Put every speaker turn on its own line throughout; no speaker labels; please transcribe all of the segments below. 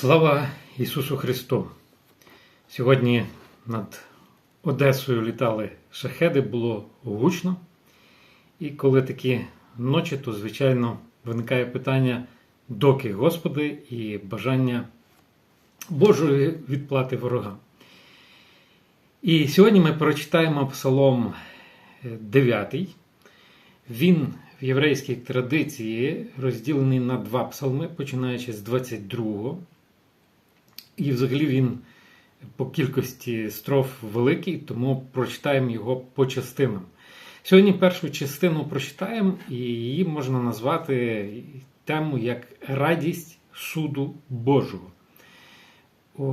Слава Ісусу Христу! Сьогодні над Одесою літали шахеди, було гучно. І коли такі ночі, то, звичайно, виникає питання, доки Господи і бажання Божої відплати ворогам. І сьогодні ми прочитаємо Псалом 9. Він в єврейській традиції розділений на два псалми, починаючи з 22-го. І взагалі він по кількості строф великий, тому прочитаємо його по частинам. Сьогодні першу частину прочитаємо, і її можна назвати тему як Радість суду Божого.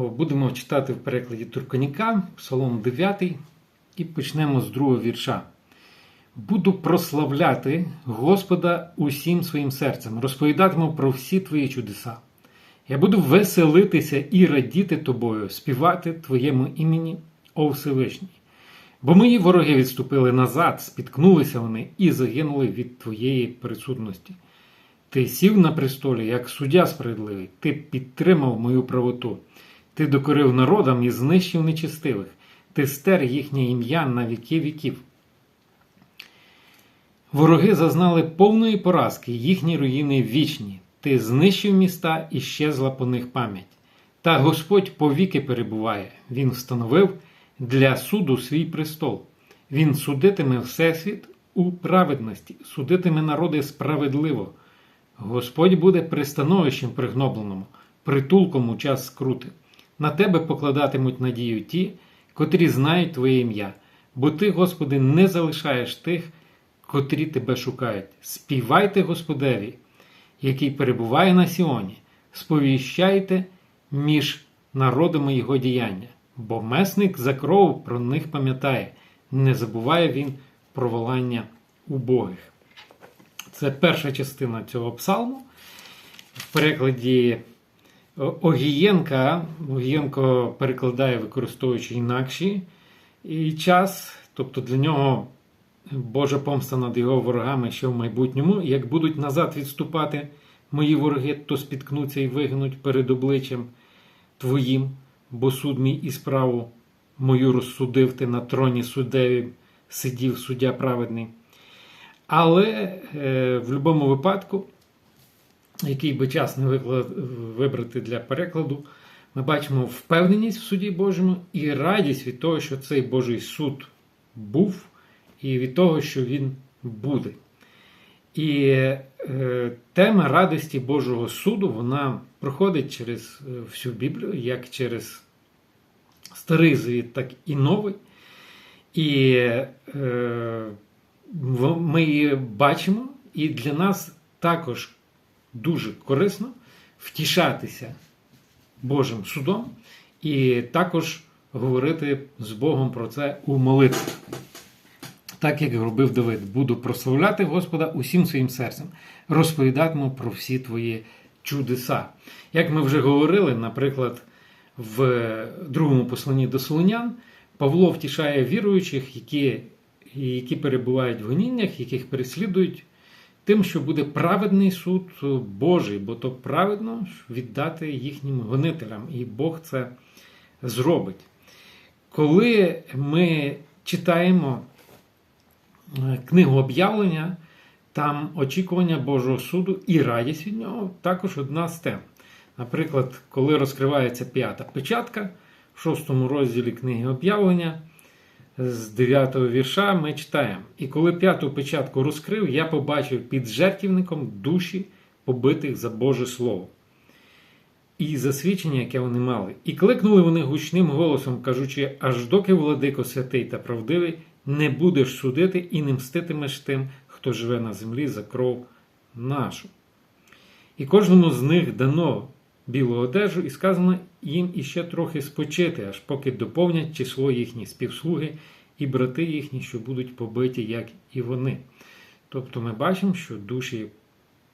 Будемо читати в перекладі Турконіка, Псалом 9, і почнемо з другого вірша. Буду прославляти Господа усім своїм серцем, розповідатиму про всі твої чудеса. Я буду веселитися і радіти тобою, співати Твоєму імені, О Всевишній. Бо мої вороги відступили назад, спіткнулися вони і загинули від Твоєї присутності. Ти сів на престолі, як суддя справедливий, ти підтримав мою правоту, ти докорив народам і знищив нечестивих, ти стер їхнє ім'я на віки віків. Вороги зазнали повної поразки, їхні руїни вічні. Ти знищив міста і щезла по них пам'ять. Та Господь повіки перебуває, Він встановив для суду свій престол. Він судитиме Всесвіт у праведності, судитиме народи справедливо. Господь буде пристановищем пригнобленому, притулком у час скрути. На тебе покладатимуть надію ті, котрі знають Твоє ім'я, бо Ти, Господи, не залишаєш тих, котрі тебе шукають. Співайте Господеві який перебуває на Сіоні, сповіщайте між народами його діяння, бо месник за кров про них пам'ятає, не забуває він про волання убогих. Це перша частина цього псалму. В перекладі Огієнка, Огієнко перекладає, використовуючи інакші і час, тобто для нього Божа помста над його ворогами, що в майбутньому, як будуть назад відступати мої вороги, то спіткнуться і вигинуть перед обличчям Твоїм, бо суд мій і справу мою розсудив ти на троні суддеві, сидів суддя праведний. Але е, в будь-якому випадку, який би час не вибрати для перекладу, ми бачимо впевненість в суді Божому і радість від того, що цей Божий суд був і від того, що він буде. І е, тема радості Божого суду вона проходить через е, всю Біблію, як через Старий Завіт, так і Новий. І е, ми її бачимо, і для нас також дуже корисно втішатися Божим судом і також говорити з Богом про це у молитві так як робив Давид. Буду прославляти Господа усім своїм серцем, розповідатиму про всі твої чудеса. Як ми вже говорили, наприклад, в другому посланні до Солонян, Павло втішає віруючих, які які перебувають в гоніннях, яких переслідують, тим, що буде праведний суд Божий, бо то праведно віддати їхнім гонителям, і Бог це зробить. Коли ми читаємо книгу об'явлення, там очікування Божого суду і радість від нього також одна з тем. Наприклад, коли розкривається п'ята печатка в шостому розділі книги об'явлення, з 9 вірша ми читаємо: І коли п'яту печатку розкрив, я побачив під жертівником душі, побитих за Боже Слово. І засвідчення, яке вони мали. І кликнули вони гучним голосом, кажучи, аж доки владико святий та правдивий не будеш судити і не мститимеш тим, хто живе на землі за кров нашу. І кожному з них дано білу одежу, і сказано їм іще трохи спочити, аж поки доповнять число їхні співслуги і брати їхні, що будуть побиті, як і вони. Тобто ми бачимо, що душі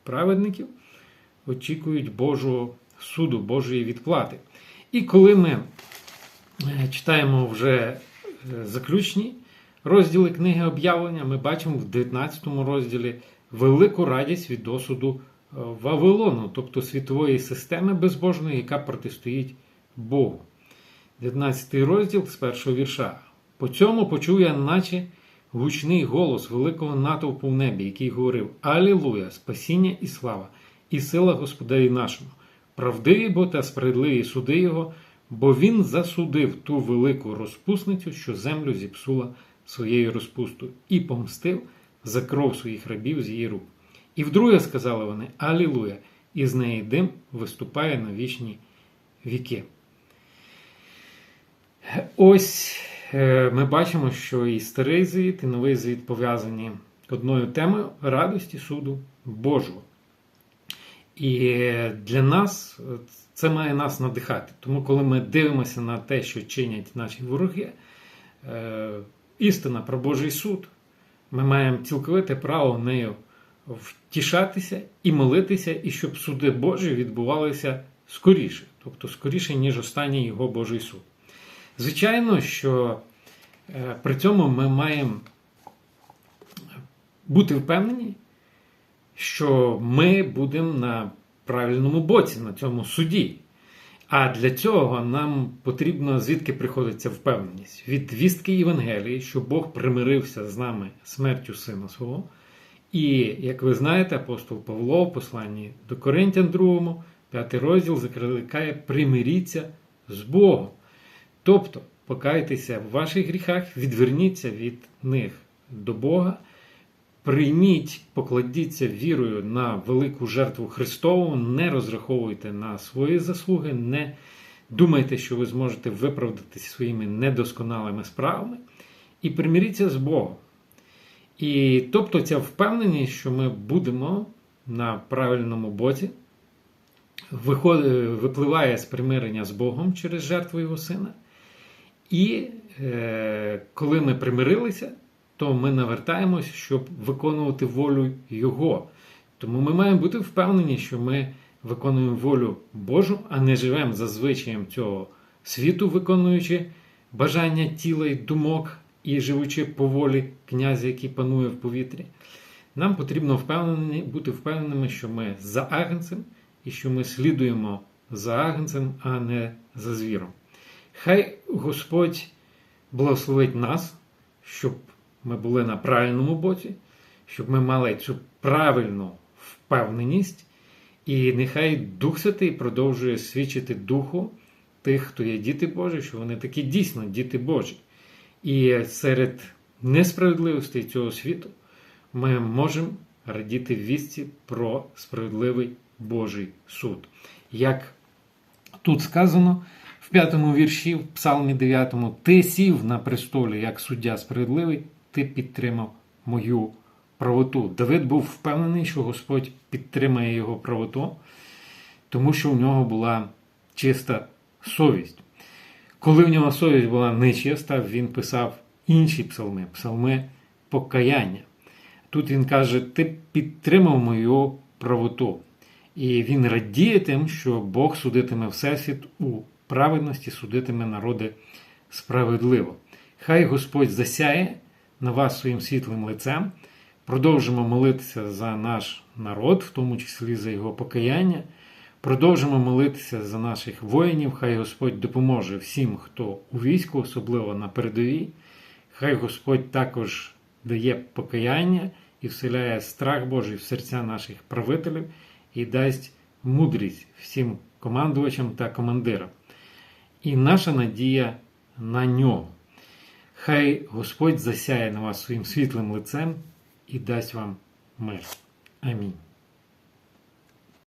праведників очікують Божого суду, Божої відплати. І коли ми е, читаємо вже е, заключні розділи книги об'явлення ми бачимо в 19 розділі велику радість від досуду Вавилону, тобто світової системи безбожної, яка протистоїть Богу. 19 розділ з першого вірша. По цьому почув я, наче гучний голос великого натовпу в небі, який говорив: Алілуя! Спасіння і слава, і сила Господеві нашому, правдиві бо та справедливі суди Його, бо Він засудив ту велику розпусницю, що землю зіпсула своєю розпустою, і помстив за кров своїх рабів з її рук. І вдруге сказали вони Алілуя! І з неї дим виступає на вічні віки. Ось е, ми бачимо, що і старий звіт, і новий звіт пов'язані одною темою радості суду Божого. І для нас це має нас надихати. Тому, коли ми дивимося на те, що чинять наші вороги, е, істина про Божий суд, ми маємо цілковите право нею втішатися і молитися, і щоб суди Божі відбувалися скоріше, тобто скоріше, ніж останній його Божий суд. Звичайно, що е, при цьому ми маємо бути впевнені, що ми будемо на правильному боці на цьому суді. А для цього нам потрібно звідки приходиться впевненість від вістки Євангелії, що Бог примирився з нами смертю Сина Свого. І, як ви знаєте, апостол Павло в посланні до Коринтян 2, 5 розділ закликає примиріться з Богом. Тобто, покайтеся в ваших гріхах, відверніться від них до Бога, прийміть, покладіться вірою на велику жертву Христову, не розраховуйте на свої заслуги, не думайте, що ви зможете виправдатися своїми недосконалими справами, і примиріться з Богом. І тобто ця впевненість, що ми будемо на правильному боці, випливає з примирення з Богом через жертву Його Сина. І е, коли ми примирилися, то ми навертаємось, щоб виконувати волю Його. Тому ми маємо бути впевнені, що ми виконуємо волю Божу, а не живемо за звичаєм цього світу, виконуючи бажання тіла й думок і живучи по волі князя, який панує в повітрі. Нам потрібно впевнені, бути впевненими, що ми за агнцем і що ми слідуємо за агнцем, а не за звіром. Хай Господь благословить нас, щоб ми були на правильному боці, щоб ми мали цю правильну впевненість, і нехай Дух Святий продовжує свідчити Духу тих, хто є діти Божі, що вони такі дійсно діти Божі. І серед несправедливостей цього світу ми можемо радіти вісті про справедливий Божий суд. Як тут сказано в п'ятому вірші, в Псалмі 9, ти сів на престолі як суддя справедливий, ти підтримав мою правоту. Давид був впевнений, що Господь підтримає його правоту, тому що у нього була чиста совість. Коли в нього совість була нечиста, він писав інші псалми, псалми покаяння. Тут він каже: Ти підтримав мою правоту. І він радіє тим, що Бог судитиме Всесвіт у праведності, судитиме народи справедливо. Хай Господь засяє на вас своїм світлим лицем. Продовжимо молитися за наш народ, в тому числі за його покаяння. Продовжимо молитися за наших воїнів. Хай Господь допоможе всім, хто у війську, особливо на передовій. Хай Господь також дає покаяння і вселяє страх Божий в серця наших правителів і дасть мудрість всім командувачам та командирам. І наша надія на нього. Хай Господь засяє на вас своїм світлим лицем і дасть вам мир. Амінь.